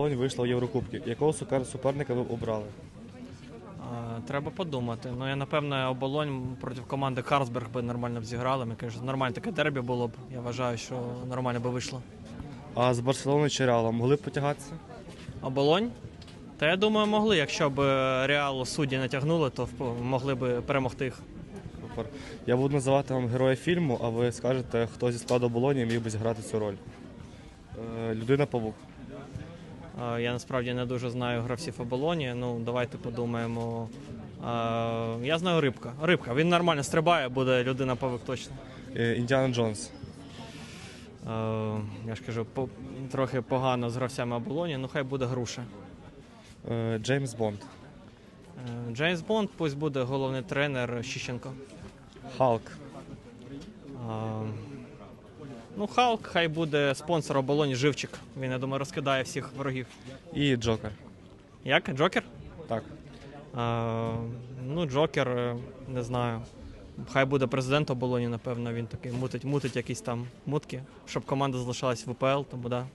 Оболонь вийшла в Єврокубки. Якого суперника ви обрали? Треба подумати. Ну, я напевно оболонь проти команди Карсберг би нормально б зіграли. Ми кажуть, нормальне таке дербі було б. Я вважаю, що нормально би вийшло. А з Барселоною чи Реалом могли б потягатися? Оболонь? Та я думаю, могли. Якщо б е, Реал судді не тягнули, то могли б перемогти їх. Я буду називати вам героя фільму, а ви скажете, хто зі складу Оболоні міг би зіграти цю роль. Е, Людина павук. Я насправді не дуже знаю гравців оболоні. Ну, давайте подумаємо. Я знаю рибка. Рибка. Він нормально стрибає, буде людина павик точно. Е, Індіана Джонс. Я ж кажу, по, трохи погано з гравцями оболоні, ну хай буде груша. Е, Джеймс Бонд. Е, Джеймс Бонд, пусть буде головний тренер Щищенко. Халк. Ну, Халк, хай буде спонсор оболоні Живчик. Він, я думаю, розкидає всіх ворогів. І Джокер. Як? Джокер? Так. А, ну, Джокер, е, не знаю. Хай буде президент оболоні, напевно, він такий мутить, мутить якісь там мутки, щоб команда залишалась в УПЛ, тому да.